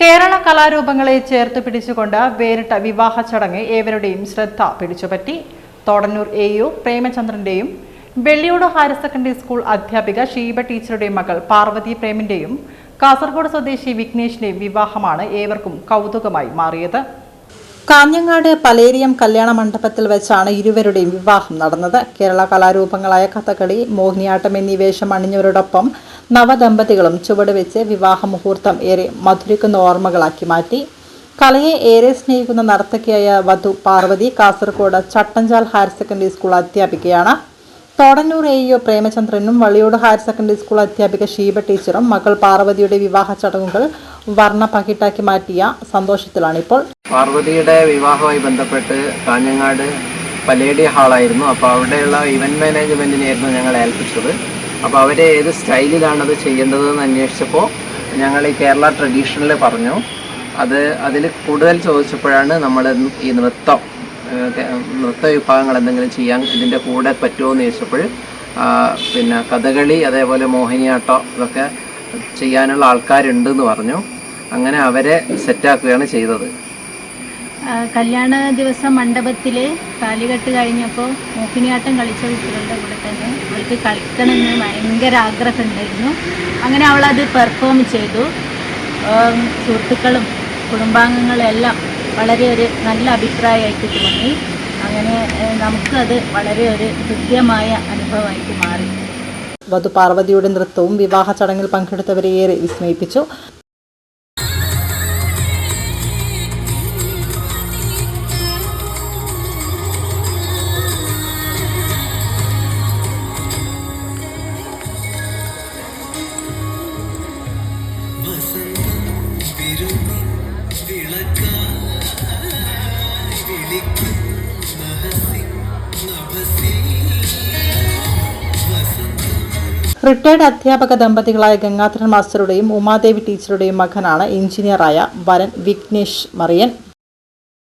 കേരള കലാരൂപങ്ങളെ ചേർത്ത് പിടിച്ചുകൊണ്ട് വേറിട്ട വിവാഹ ചടങ്ങ് ഏവരുടെയും ശ്രദ്ധ പിടിച്ചുപറ്റി. തോടന്നൂർ എ യു പ്രേമചന്ദ്രന്റെയും വെള്ളിയോട് ഹയർ സെക്കൻഡറി സ്കൂൾ അധ്യാപിക ഷീബ ടീച്ചറുടെയും മകൾ പാർവതി പ്രേമിന്റെയും കാസർഗോഡ് സ്വദേശി വിഘ്നേഷിന്റെയും വിവാഹമാണ് ഏവർക്കും കൗതുകമായി മാറിയത്. കാഞ്ഞങ്ങാട് പലേരിയം കല്യാണ മണ്ഡപത്തിൽ വെച്ചാണ് ഇരുവരുടെയും വിവാഹം നടന്നത്. കേരള കലാരൂപങ്ങളായ കഥകളി മോഹിനിയാട്ടം എന്നീ വേഷം അണിഞ്ഞവരോടൊപ്പം നവദമ്പതികളും ചുവടുവെച്ച് വിവാഹ മുഹൂർത്തം ഏറെ മധുരിക്കുന്ന ഓർമ്മകളാക്കി മാറ്റി. കലയെ ഏറെ സ്നേഹിക്കുന്ന നർത്തകിയായ വധു Parvathi Kasaragod Chattanchal higher secondary school അധ്യാപികയാണ്. Thodannur A EO പ്രേമചന്ദ്രനും വള്ളിയോട് ഹയർ സെക്കൻഡറി സ്കൂൾ അധ്യാപിക ഷീബ ടീച്ചറും മകൾ പാർവതിയുടെ വിവാഹ ചടങ്ങുകൾ വർണ പകിട്ടാക്കി മാറ്റിയ സന്തോഷത്തിലാണിപ്പോൾ. പാർവതിയുടെ വിവാഹവുമായി ബന്ധപ്പെട്ട് കാഞ്ഞങ്ങാട് പലേഡി ഹാളായിരുന്നു. അപ്പോൾ അവിടെയുള്ള ഇവന്റ് മാനേജ്മെന്റിനെയായിരുന്നു ഞങ്ങൾ ഏൽപ്പിച്ചത്. അപ്പോൾ അവരെ ഏത് സ്റ്റൈലിലാണത് ചെയ്യേണ്ടതെന്ന് അന്വേഷിച്ചപ്പോൾ ഞങ്ങൾ ഈ കേരള ട്രഡീഷണൽ പറഞ്ഞു. അത് അതിൽ കൂടുതൽ ചോദിച്ചപ്പോഴാണ് നമ്മൾ ഈ നൃത്തം നൃത്ത വിഭാഗങ്ങൾ എന്തെങ്കിലും ചെയ്യാൻ ഇതിന്റെ കൂടെ പറ്റുമോ എന്ന് ചോദിച്ചപ്പോൾ പിന്നെ കഥകളി അതേപോലെ മോഹിനിയാട്ടം ഇതൊക്കെ ചെയ്യാനുള്ള ആൾക്കാരുണ്ടെന്ന് പറഞ്ഞു. അങ്ങനെ അവരെ സെറ്റാക്കുകയാണ് ചെയ്തത്. കല്യാണ ദിവസം മണ്ഡപത്തിൽ താലികെട്ട് കഴിഞ്ഞപ്പോൾ മോഹിനിയാട്ടം കളിച്ച കുട്ടികളുടെ കൂടെ തന്നെ അവൾക്ക് കളിക്കണമെന്ന് ഭയങ്കര ആഗ്രഹം ഉണ്ടായിരുന്നു അങ്ങനെ അവളത് പെർഫോം ചെയ്തു. സുഹൃത്തുക്കളും കുടുംബാംഗങ്ങളും എല്ലാം വളരെ ഒരു നല്ല അഭിപ്രായമായിട്ട് തോന്നി അങ്ങനെ നമുക്കത് വളരെ ഒരു ഹൃദ്യമായ അനുഭവമായിട്ട് മാറി. വധു പാർവതിയുടെ നൃത്തവും വിവാഹ ചടങ്ങിൽ പങ്കെടുത്തവരെ ഏറെ വിസ്മയിപ്പിച്ചു. റിട്ടയർഡ് അധ്യാപക ദമ്പതികളായ ഗംഗാധരൻ മാസ്റ്ററുടെയും ഉമാദേവി ടീച്ചറുടെയും മകനാണ് എഞ്ചിനീയറായ വരൻ വിഘ്നേഷ് മറിയൻ.